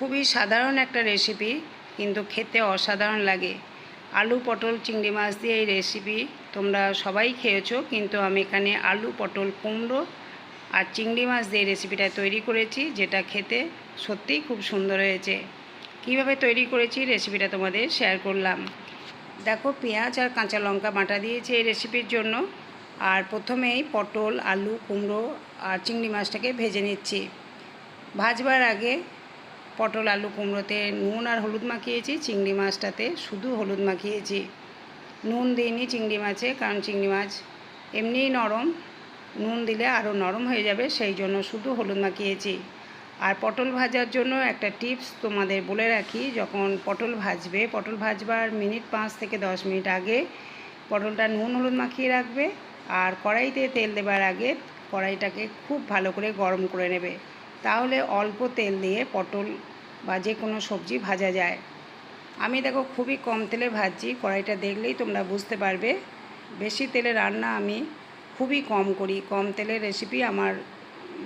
খুবই সাধারণ একটা রেসিপি কিন্তু খেতে অসাধারণ লাগে। আলু, পটল, চিংড়ি মাছ দিয়ে এই রেসিপি তোমরা সবাই খেয়েছো, কিন্তু আমি এখানে আলু, পটল, কুমড়ো আর চিংড়ি মাছ দিয়ে রেসিপিটা তৈরি করেছি, যেটা খেতে সত্যিই খুব সুন্দর হয়েছে। কীভাবে তৈরি করেছি রেসিপিটা তোমাদের শেয়ার করলাম। দেখো, পেঁয়াজ আর কাঁচা লঙ্কা বাটা দিয়েছি এই রেসিপির জন্য। আর প্রথমেই পটল, আলু, কুমড়ো আর চিংড়ি মাছটাকে ভেজে নিচ্ছি। ভাজবার আগে পটল, আলু, কুমড়োতে নুন আর হলুদ মাখিয়েছি, চিংড়ি মাছটাতে শুধু হলুদ মাখিয়েছি। নুন দিইনি চিংড়ি মাছে, কারণ চিংড়ি মাছ এমনিই নরম। নুন দিলে আরও নরম হয়ে যাবে, সেই জন্য শুধু হলুদ মাখিয়েছি। আর পটল ভাজার জন্য একটা টিপস তোমাদের বলে রাখি, যখন পটল ভাজবে, পটল ভাজবার মিনিট পাঁচ থেকে দশ মিনিট আগে পটলটা নুন হলুদ মাখিয়ে রাখবে আর কড়াইতে তেল দেবার আগে কড়াইটাকে খুব ভালো করে গরম করে নেবে। তাহলে অল্প তেল দিয়ে পটল বা যে কোনো সবজি ভাজা যায়। আমি দেখো খুবই কম তেলে ভাজছি, কড়াইটা দেখলেই তোমরা বুঝতে পারবে। বেশি তেলে রান্না আমি খুবই কম করি, কম তেলের রেসিপি আমার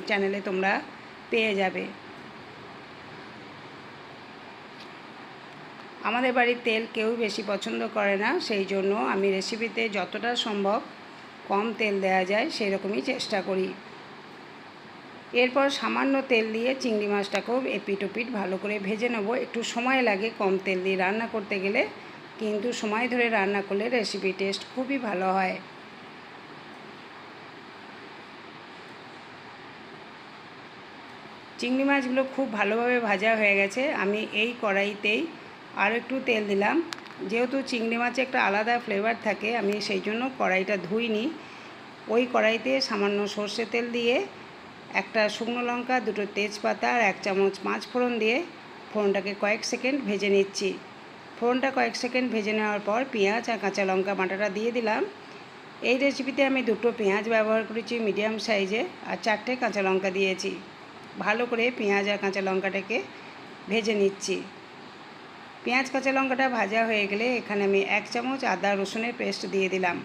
চ্যানেলে তোমরা পেয়ে যাবে। আমাদের বাড়ির তেল কেউ বেশি পছন্দ করে না, সেই জন্য আমি রেসিপিতে যতটা সম্ভব কম তেল দেওয়া যায় সেই রকমই চেষ্টা করি। এরপর সামান্য তেল দিয়ে চিংড়ি মাছটাকেও এপিট ওপিট ভালো করে ভেজে নেব। একটু সময় লাগে কম তেল দিয়ে রান্না করতে গেলে, কিন্তু সময় ধরে রান্না করলে রেসিপি টেস্ট খুবই ভালো হয়। চিংড়ি মাছগুলো খুব ভালোভাবে ভাজা হয়ে গেছে। আমি এই কড়াইতেই আর একটু তেল দিলাম। যেহেতু চিংড়ি মাছে একটা আলাদা ফ্লেভার থাকে, আমি সেই জন্য কড়াইটা ধুইনি। ওই কড়াইতে সামান্য সর্ষে তেল দিয়ে একটা শুকনো লঙ্কা, দুটো তেজপাতা আর এক চামচ পাঁচ ফোড়ন দিয়ে ফোড়নটাকে কয়েক সেকেন্ড ভেজে নিচ্ছি। ফোড়নটা কয়েক সেকেন্ড ভেজে নেওয়ার পর পেঁয়াজ আর কাঁচা লঙ্কা বাটাটা দিয়ে দিলাম। এই রেসিপিতে আমি দুটো পেঁয়াজ ব্যবহার করেছি মিডিয়াম সাইজে আর চারটে কাঁচা লঙ্কা দিয়েছি। ভালো করে পেঁয়াজ আর কাঁচা লঙ্কাটাকে ভেজে নিচ্ছি। পেঁয়াজ কাঁচা লঙ্কাটা ভাজা হয়ে গেলে এখানে আমি এক চামচ আদা রসুনের পেস্ট দিয়ে দিলাম।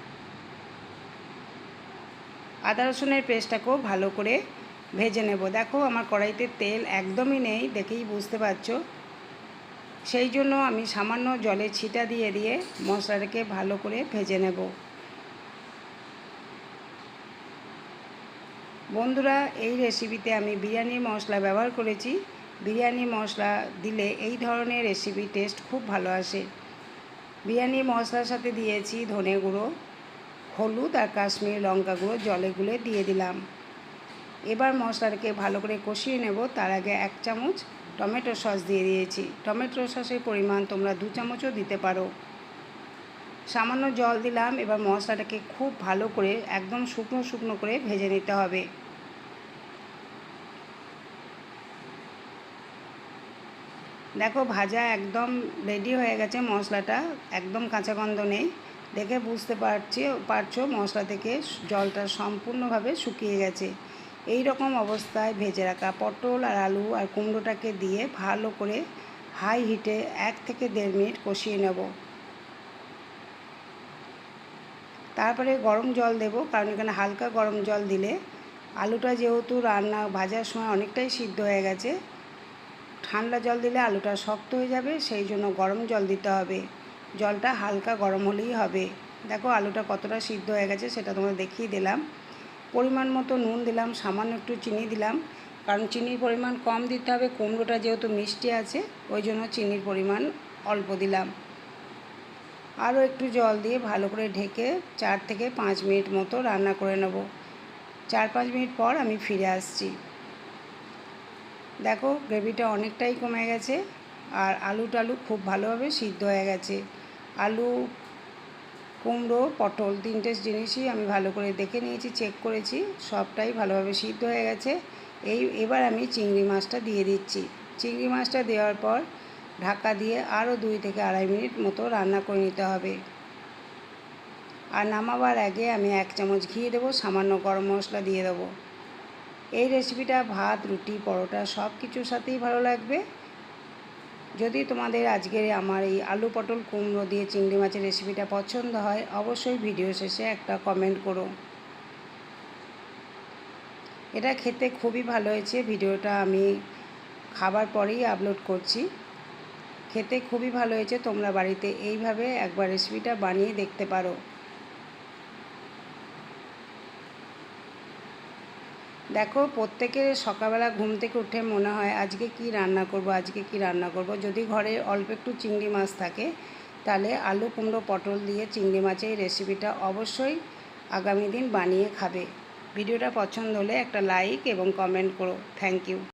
আদা রসুনের পেস্টটাকেও ভালো করে ভেজে নেব। দেখো, আমার কড়াইতে তেল একদমই নেই, দেখেই বুঝতে পারছ। সেই জন্য আমি সামান্য জলে ছিটা দিয়ে দিয়ে মশলাটাকে ভালো করে ভেজে নেব। বন্ধুরা, এই রেসিপিতে আমি বিরিয়ানি মশলা ব্যবহার করেছি। বিরিয়ানি মশলা দিলে এই ধরনের রেসিপি টেস্ট খুব ভালো আসে। বিরিয়ানি মশলার সাথে দিয়েছি ধনে গুঁড়ো, হলুদ আর কাশ্মীর লঙ্কা গুঁড়ো, জলে গুলে দিয়ে দিলাম। এবার মশলাটাকে ভালো করে কষিয়ে নেব। তার আগে এক চামচ টমেটো সস দিয়ে দিয়েছি। টমেটো সসের পরিমাণ তোমরা দু চামচও দিতে পারো। সামান্য জল দিলাম। এবার মশলাটাকে খুব ভালো করে একদম শুকনো শুকনো করে ভেজে নিতে হবে। দেখো ভাজা একদম রেডি হয়ে গেছে মশলাটা। একদম কাঁচা গন্ধ নেই। দেখে বুঝতে পারছি, পারছ মশলা থেকে জলটা সম্পূর্ণভাবে শুকিয়ে গেছে। এই রকম অবস্থায় ভেজে রাখা পটল আর আলু আর কুমড়োটাকে দিয়ে ভালো করে হাই হিটে এক থেকে দেড় মিনিট কষিয়ে নেব। তারপরে গরম জল দেব, কারণ এখানে হালকা গরম জল দিলে আলুটা যেহেতু রান্না ভাজার সময় অনেকটাই সিদ্ধ হয়ে গেছে, ঠান্ডা জল দিলে আলুটা শক্ত হয়ে যাবে, সেই জন্য গরম জল দিতে হবে। জলটা হালকা গরম হলেই হবে। দেখো আলুটা কতটা সিদ্ধ হয়ে গেছে, সেটা তোমাদের দেখিয়ে দিলাম। পরিমাণ মতো নুন দিলাম, সামান্য একটু চিনি দিলাম। কারণ চিনির পরিমাণ কম দিতে হবে, কুমড়োটা যেহেতু মিষ্টি আছে, ওই জন্য চিনির পরিমাণ অল্প দিলাম। আরও একটু জল দিয়ে ভালো করে ঢেকে চার থেকে পাঁচ মিনিট মতো রান্না করে নেব। চার পাঁচ মিনিট পর আমি ফিরে আসছি। দেখো, গ্রেভিটা অনেকটাই কমে গেছে, আর আলু টালু খুব ভালোভাবে সিদ্ধ হয়ে গেছে। আলু কুমড়ো, পটল তিনটে জিনিসই আমি ভালো করে দেখে নিয়েছি চেক করেছি, সবটাই ভালোভাবে সিদ্ধ হয়ে গেছে। এই, এবার আমি চিংড়ি মাছটা দিয়ে দিচ্ছি। চিংড়ি মাছটা দেওয়ার পর ঢাকা দিয়ে আরও দুই থেকে আড়াই মিনিট মতো রান্না করে নিতে হবে। আর নামাবার আগে আমি এক চামচ ঘি দেবো, সামান্য গরম মশলা দিয়ে দেবো। এই রেসিপিটা ভাত, রুটি, পরোটা সব কিছুর সাথেই ভালো লাগবে। যদি তোমাদের আজকের আমার এই আলু পটল কুমড়ো দিয়ে চিংড়ি মাছের রেসিপিটা পছন্দ হয়, অবশ্যই ভিডিও শেষে একটা কমেন্ট করো। এটা খেতে খুবই ভালো হয়েছে। ভিডিওটা আমি খাবার পরেই আপলোড করছি। খেতে খুবই ভালো হয়েছে। তোমরা বাড়িতে এইভাবে একবার রেসিপিটা বানিয়ে দেখতে পারো। দেখো, প্রত্যেকের সকালবেলা ঘুম থেকে উঠে মনে হয়, আজকে কি রান্না করব, আজকে কি রান্না করব। যদি ঘরে অল্প একটু চিংড়ি মাছ থাকে, তাহলে আলু, কুমড়ো, পটল দিয়ে চিংড়ি মাছের রেসিপিটা অবশ্যই আগামী দিন বানিয়ে খাবে। ভিডিওটা পছন্দ হলে একটা লাইক এবং কমেন্ট করো। Thank you